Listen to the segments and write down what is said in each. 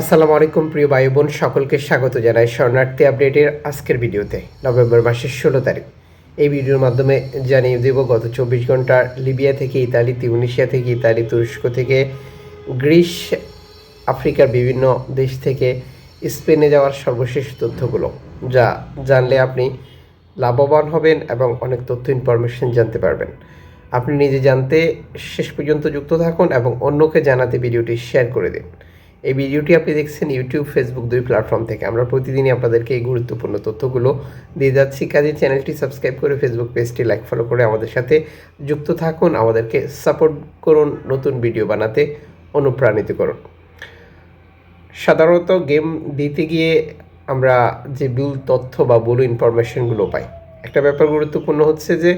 আসসালামু আলাইকুম, প্রিয় ভাই বোন, সকলকে স্বাগত জানাই শরণার্থী আপডেটের আজকের ভিডিওতে, নভেম্বর মাসের ষোলো তারিখ। এই ভিডিওর মাধ্যমে জানিয়ে দেব, গত চব্বিশ ঘণ্টার লিবিয়া থেকে ইতালি, তিউনিশিয়া থেকে ইতালি, তুরস্ক থেকে গ্রিস, আফ্রিকার বিভিন্ন দেশ থেকে স্পেনে যাওয়ার সর্বশেষ তথ্যগুলো, যা জানলে আপনি লাভবান হবেন এবং অনেক তথ্য ইনফরমেশন জানতে পারবেন। আপনি নিজে জানতে শেষ পর্যন্ত যুক্ত থাকুন এবং অন্যকে জানাতে ভিডিওটি শেয়ার করে দিন। এই ভিডিওটি আপনি দেখছেন ইউটিউব, ফেসবুক দুই প্ল্যাটফর্ম থেকে। আমরা প্রতিদিনই আপনাদেরকে এই গুরুত্বপূর্ণ তথ্যগুলো দিয়ে যাচ্ছি। কাজে চ্যানেলটি সাবস্ক্রাইব করে ফেসবুক পেজটি লাইক, ফলো করে আমাদের সাথে যুক্ত থাকুন। আমাদেরকে সাপোর্ট করুন, নতুন ভিডিও বানাতে অনুপ্রাণিত করুন। সাধারণত গেম দিতে গিয়ে আমরা যে ভুল তথ্য বা ভুল ইনফরমেশনগুলো পাই, একটা ব্যাপার গুরুত্বপূর্ণ হচ্ছে যে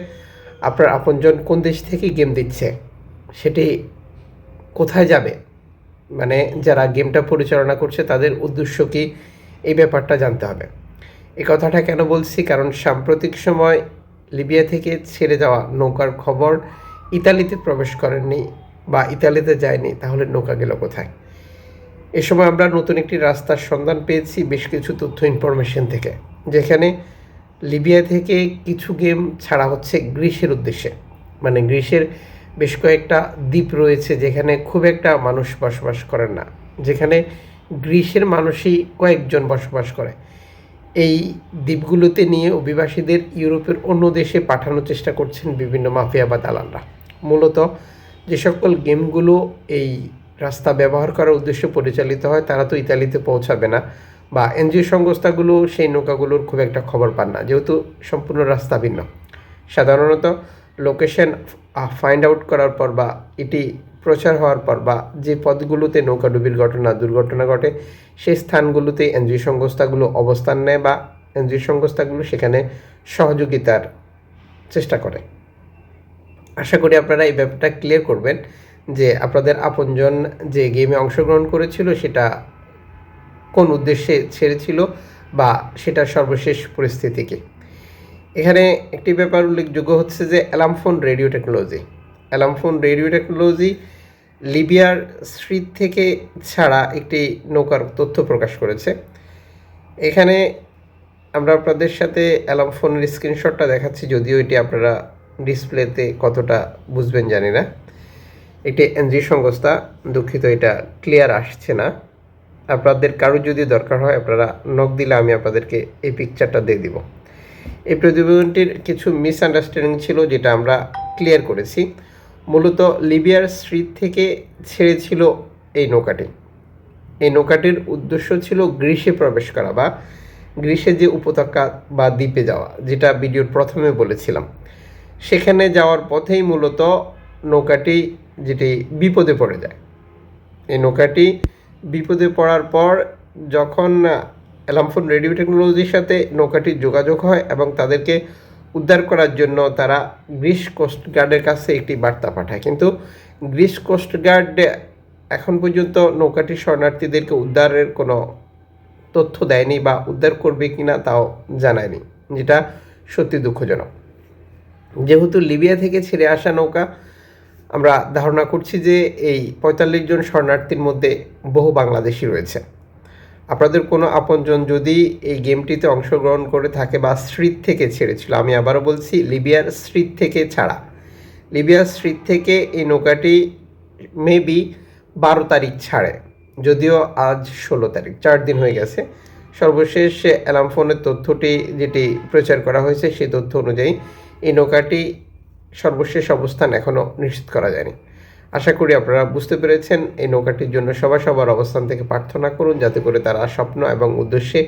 আপনার আপনজন কোন দেশ থেকে গেম দিচ্ছে, সেটি কোথায় যাবে মানে যারা গেমটা পরিচালনা করছে, তাদের উদ্দেশ্য কি? এই ব্যাপারটা জানতে হবে। এই কথাটা কেন বলছি? কারণ সাম্প্রতিক সময় লিবিয়া থেকে ছেড়ে যাওয়া নৌকার খবর ইতালিতে প্রবেশ করেননি বা ইতালিতে যায়নি, তাহলে নৌকা গেল কোথায়? এ সময় আমরা নতুন একটি রাস্তার সন্ধান পেয়েছি, বেশ কিছু তথ্য ইনফরমেশন থেকে, যেখানে লিবিয়া থেকে কিছু গেম ছাড়া হচ্ছে গ্রিসের উদ্দেশ্যে। মানে গ্রিসের বেশ কয়েকটা দ্বীপ রয়েছে যেখানে খুব একটা মানুষ বসবাস করেন না। যেখানে গ্রিসের মানুষই কয়েকজন বসবাস করে। এই দ্বীপগুলোতে নিয়ে অভিবাসীদের ইউরোপের অন্য দেশে পাঠানোর চেষ্টা করছেন বিভিন্ন মাফিয়া বা দালালরা। মূলত যে সকল গেমগুলো এই রাস্তা ব্যবহার করার উদ্দেশ্যে পরিচালিত হয়, তারা তো ইতালিতে পৌঁছাবে না বা এনজিও সংস্থাগুলো সেই নৌকাগুলোর খুব একটা খবর পান না, যেহেতু সম্পূর্ণ রাস্তা ভিন্ন। সাধারণত লোকেশন ফাইন্ড আউট করার পর বা এটি প্রচার হওয়ার পর বা যে পদগুলোতে নৌকাডুবির ঘটনা, দুর্ঘটনা ঘটে, সেই স্থানগুলোতে এনজিও সংস্থাগুলো অবস্থান নেয় বা এনজিও সংস্থাগুলো সেখানে সহযোগিতার চেষ্টা করে। আশা করি আপনারা এই ব্যাপারটা ক্লিয়ার করবেন যে আপনাদের আপনজন যে গেমে অংশগ্রহণ করেছিল সেটা কোন উদ্দেশ্যে ছেড়েছিল বা সেটা সর্বশেষ পরিস্থিতি কি। এখানে একটি ব্যাপার উল্লেখযোগ্য হচ্ছে যে Alarm Phone radio technology. Alarm Phone radio technology লিবিয়ার স্ট্রিট থেকে ছাড়া একটি নৌকার তথ্য প্রকাশ করেছে। এখানে আমরা আপনাদের সাথে অ্যালাম ফোনের স্ক্রিনশটটা দেখাচ্ছি, যদিও এটি আপনারা ডিসপ্লেতে কতটা বুঝবেন জানি না। এটি এনজি সংস্থা, দুঃখিত এটা ক্লিয়ার আসছে না। আপনাদের কারও যদি দরকার হয়, আপনারা নখ দিলে আমি আপনাদেরকে এই পিকচারটা দিয়ে দিব। এই প্রতিবেদনটির কিছু মিসআন্ডারস্ট্যান্ডিং ছিল যেটা আমরা ক্লিয়ার করেছি। মূলত লিবিয়ার স্ট্রিট থেকে ছেড়েছিল এই নৌকাটি। এই নৌকাটির উদ্দেশ্য ছিল গ্রীষে প্রবেশ করা বা গ্রীষে যে উপত্যকা বা দ্বীপে যাওয়া, যেটা ভিডিওর প্রথমে বলেছিলাম। সেখানে যাওয়ার পথেই মূলত নৌকাটি যেটি বিপদে পড়ে যায়। এই নৌকাটি বিপদে পড়ার পর যখন অ্যালামফোন রেডিও টেকনোলজির সাথে নৌকাটির যোগাযোগ হয় এবং তাদেরকে উদ্ধার করার জন্য তারা গ্রিস কোস্ট গার্ডের কাছে একটি বার্তা পাঠায়। কিন্তু গ্রিস কোস্ট গার্ড এখন পর্যন্ত নৌকাটির শরণার্থীদেরকে উদ্ধারের কোনো তথ্য দেয়নি বা উদ্ধার করবে কিনা তাও জানায়নি, যেটা সত্যি দুঃখজনক। যেহেতু লিবিয়া থেকে ছেড়ে আসা নৌকা, আমরা ধারণা করছি যে এই পঁয়তাল্লিশ জন শরণার্থীর মধ্যে বহু বাংলাদেশি রয়েছে। আপনাদের কোনো আপনজন যদি এই গেমটিতে অংশগ্রহণ করে থাকে বা স্ট্রিট থেকে ছেড়েছিল, আমি আবারও বলছি, লিবিয়ার স্ট্রিট থেকে ছাড়া। লিবিয়ার স্ট্রিট থেকে এই নৌকাটি মেবি বারো তারিখ ছাড়ে, যদিও আজ ষোলো তারিখ, চার দিন হয়ে গেছে। সর্বশেষ অ্যালাম ফোনের তথ্যটি যেটি প্রচার করা হয়েছে, সেই তথ্য অনুযায়ী এই নৌকাটি সর্বশেষ অবস্থান এখনও নিশ্চিত করা যায়নি। আশা করি আপনারা বুঝতে পেরেছেন। এই নৌকাটির জন্য সবার সবার অবস্থান থেকে প্রার্থনা করুন যাতে করে তারা স্বপ্ন এবং উদ্দেশ্যে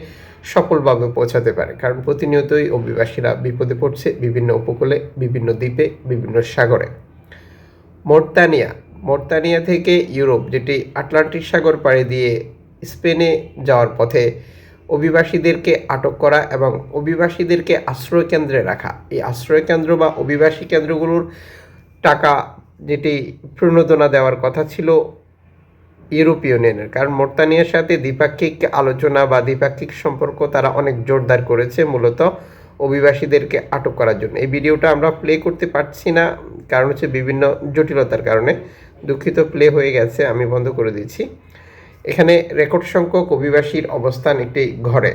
সফলভাবে পৌঁছাতে পারে। কারণ প্রতিনিয়তই অভিবাসীরা বিপদে পড়ছে বিভিন্ন উপকূলে, বিভিন্ন দ্বীপে, বিভিন্ন সাগরে। মোর্তানিয়া মোর্তানিয়া থেকে ইউরোপ, যেটি আটলান্টিক সাগর পাড়ি দিয়ে স্পেনে যাওয়ার পথে অভিবাসীদেরকে আটক করা এবং অভিবাসীদেরকে আশ্রয়কেন্দ্রে রাখা। এই আশ্রয়কেন্দ্র বা অভিবাসী কেন্দ্রগুলোর টাকা যেটি প্রণোদনা দেওয়ার কথা ছিল ইউরোপীয় ইউনিয়নের কারণ মোর্তানিয়ার সাথে দ্বিপাক্ষিক আলোচনা বা দ্বিপাক্ষিক সম্পর্ক তারা অনেক জোরদার করেছে মূলত অভিবাসীদেরকে আটক করার জন্য। এই ভিডিওটা আমরা প্লে করতে পারছি না, কারণ হচ্ছে বিভিন্ন জটিলতার কারণে। দুঃখিত প্লে হয়ে গেছে, আমি বন্ধ করে দিচ্ছি। এখানে রেকর্ড সংখ্যক অভিবাসীর অবস্থান একটি ঘরে।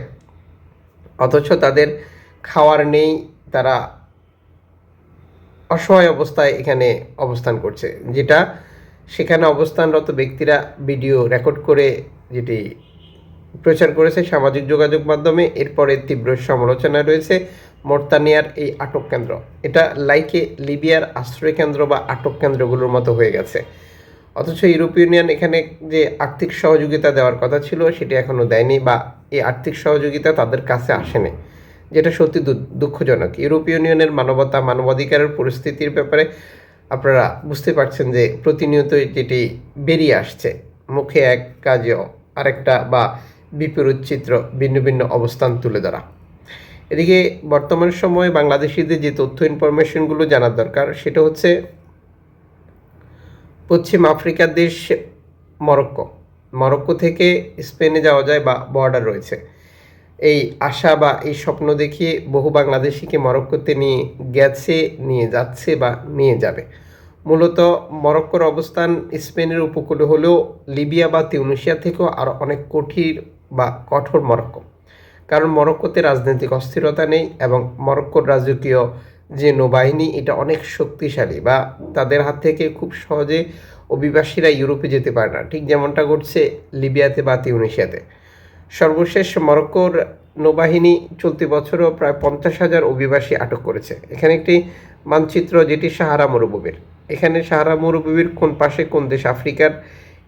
অথচ তাদের খাওয়ার নেই, তারা অসহায় অবস্থায় এখানে অবস্থান করছে, যেটা সেখানে অবস্থানরত ব্যক্তিরা ভিডিও রেকর্ড করে যেটি প্রচার করেছে সামাজিক যোগাযোগ মাধ্যমে, এরপরে তীব্র সমালোচনা রয়েছে মোর্তানিয়ার এই আটক কেন্দ্র। এটা লাইকে লিবিয়ার আশ্রয় কেন্দ্র বা আটক কেন্দ্রগুলোর মতো হয়ে গেছে। অথচ ইউরোপীয় ইউনিয়ন এখানে যে আর্থিক সহযোগিতা দেওয়ার কথা ছিল, সেটি এখনও দেয়নি বা এই আর্থিক সহযোগিতা তাদের কাছে আসেনি। যেটা সত্যি দুঃখজনক। ইউরোপীয় ইউনিয়নের মানবতা, মানবাধিকারের পরিস্থিতির ব্যাপারে আপনারা বুঝতে পারছেন যে প্রতিনিয়ত যেটি বেরিয়ে আসছে, মুখে এক কাজে আরেকটা বা বিপরীত চিত্র ভিন্ন ভিন্ন অবস্থান তুলে ধরা। এদিকে বর্তমান সময়ে বাংলাদেশিদের যে তথ্য ইনফরমেশনগুলো জানার দরকার, সেটা হচ্ছে পশ্চিম আফ্রিকার দেশ মরক্কো। মরক্কো থেকে স্পেনে যাওয়া যায় বা বর্ডার রয়েছে। এই আশা বা এই স্বপ্ন দেখিয়ে বহু বাংলাদেশিকে মরক্কোতে নিয়ে গেছে, নিয়ে যাচ্ছে বা নিয়ে যাবে। মূলত মরক্কোর অবস্থান স্পেনের উপকূলে হলেও লিবিয়া বা তিউনিশিয়া থেকেও আরও অনেক কঠিন বা কঠোর মরক্কো। কারণ মরক্কোতে রাজনৈতিক অস্থিরতা নেই এবং মরক্কোর রাজকীয় যে নৌবাহিনী, এটা অনেক শক্তিশালী বা তাদের হাত থেকে খুব সহজে অভিবাসীরা ইউরোপে যেতে পারে না। ঠিক যেমনটা ঘটছে লিবিয়াতে বা তিউনিশিয়াতে সর্বশেষ মরক্কোর নৌবাহিনী চলতি বছরও প্রায় পঞ্চাশ হাজার অভিবাসী আটক করেছে। এখানে একটি মানচিত্র যেটি সাহারা মরুভূমির। এখানে সাহারা মরুভূমির কোন পাশে কোন দেশ আফ্রিকার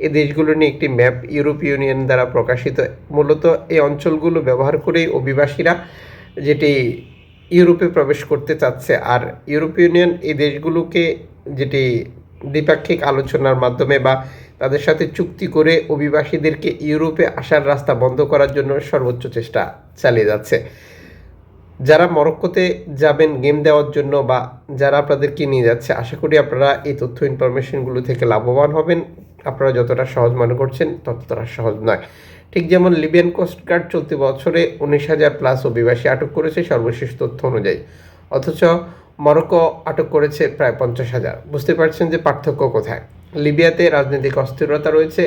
এই দেশগুলো নিয়ে একটি ম্যাপ ইউরোপীয় ইউনিয়ন দ্বারা প্রকাশিত। মূলত এই অঞ্চলগুলো ব্যবহার করেই অভিবাসীরা যেটি ইউরোপে প্রবেশ করতে চাচ্ছে। আর ইউরোপীয় ইউনিয়ন এই দেশগুলোকে যেটি দ্বিপাক্ষিক আলোচনার মাধ্যমে বা তাদের সাথে চুক্তি করে অভিবাসীদেরকে ইউরোপে আসার রাস্তা বন্ধ করার জন্য সর্বোচ্চ চেষ্টা চালিয়ে যাচ্ছে। যারা মরক্কোতে যাবেন গেম দেওয়ার জন্য বা যারা আপনাদেরকে নিয়ে যাচ্ছে, আশা করি আপনারা এই তথ্য ইনফরমেশনগুলো থেকে লাভবান হবেন। আপনারা যতটা সহজ মনে করছেন, ততটা সহজ নয়। ঠিক যেমন লিবিয়ান কোস্টগার্ড চলতি বছরে উনিশ হাজার প্লাস অভিবাসী আটক করেছে সর্বশেষ তথ্য অনুযায়ী। অথচ মরক্কো আটক করেছে প্রায় পঞ্চাশ হাজার। বুঝতে পারছেন যে পার্থক্য কোথায়? লিবিয়াতে রাজনৈতিক অস্থিরতা রয়েছে,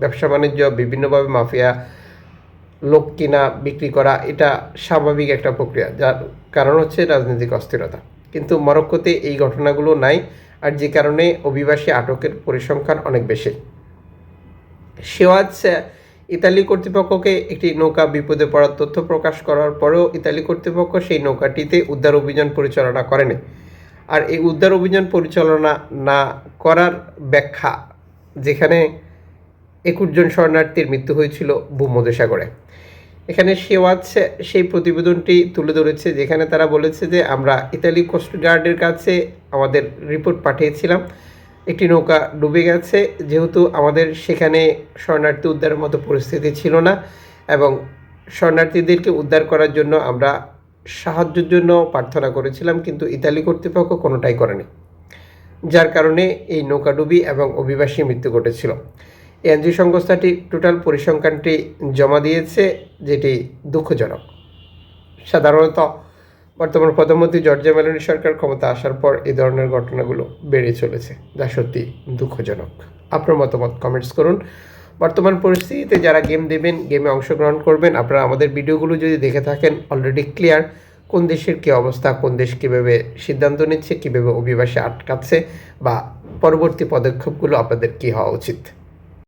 ব্যবসা বাণিজ্য, বিভিন্নভাবে মাফিয়া, লোক কিনা, বিক্রি করা, এটা স্বাভাবিক একটা প্রক্রিয়া, যার কারণ হচ্ছে রাজনৈতিক অস্থিরতা। কিন্তু মরক্কোতে এই ঘটনাগুলো নাই, আর যে কারণে অভিবাসী আটকের পরিসংখ্যান অনেক বেশি। সেওয়াজ ইতালি কর্তৃপক্ষকে একটি নৌকা বিপদে পড়ার তথ্য প্রকাশ করার পরেও ইতালি কর্তৃপক্ষ সেই নৌকাটিতে উদ্ধার অভিযান পরিচালনা করেনি। আর এই উদ্ধার অভিযান পরিচালনা না করার ব্যাখ্যা যেখানে একুশ জন শরণার্থীর মৃত্যু হয়েছিল ভূমধ্যসাগরে। এখানে সেওয়াজ সেই প্রতিবেদনটি তুলে ধরেছে যেখানে তারা বলেছে যে আমরা ইতালি কোস্টগার্ডের কাছে আমাদের রিপোর্ট পাঠিয়েছিলাম। একটি নৌকা ডুবে গেছে, যেহেতু আমাদের সেখানে শরণার্থী উদ্ধারের মতো পরিস্থিতি ছিল না এবং শরণার্থীদেরকে উদ্ধার করার জন্য আমরা সাহায্যের জন্য প্রার্থনা করেছিলাম, কিন্তু ইতালি কর্তৃপক্ষ কোনোটাই করেনি। যার কারণে এই নৌকাডুবি এবং অভিবাসী মৃত্যু ঘটেছিল। এনজি সংস্থাটি টোটাল পরিসংখ্যানটি জমা দিয়েছে, যেটি দুঃখজনক। সাধারণত বর্তমান প্রধানমন্ত্রী জর্জিয়া মেলোনি সরকার ক্ষমতা আসার পর এই ধরনের ঘটনাগুলো বেড়ে চলেছে, যা সত্যি দুঃখজনক। আপনার মতামত কমেন্টস করুন। বর্তমান পরিস্থিতিতে যারা গেম দেবেন গেমে অংশগ্রহণ করবেন, আপনারা আমাদের ভিডিওগুলো যদি দেখে থাকেন অলরেডি ক্লিয়ার কোন দেশের কী অবস্থা, কোন দেশ কীভাবে সিদ্ধান্ত নিচ্ছে, কীভাবে অভিবাসে আটকাচ্ছে বা পরবর্তী পদক্ষেপগুলো আপনাদের কী হওয়া উচিত।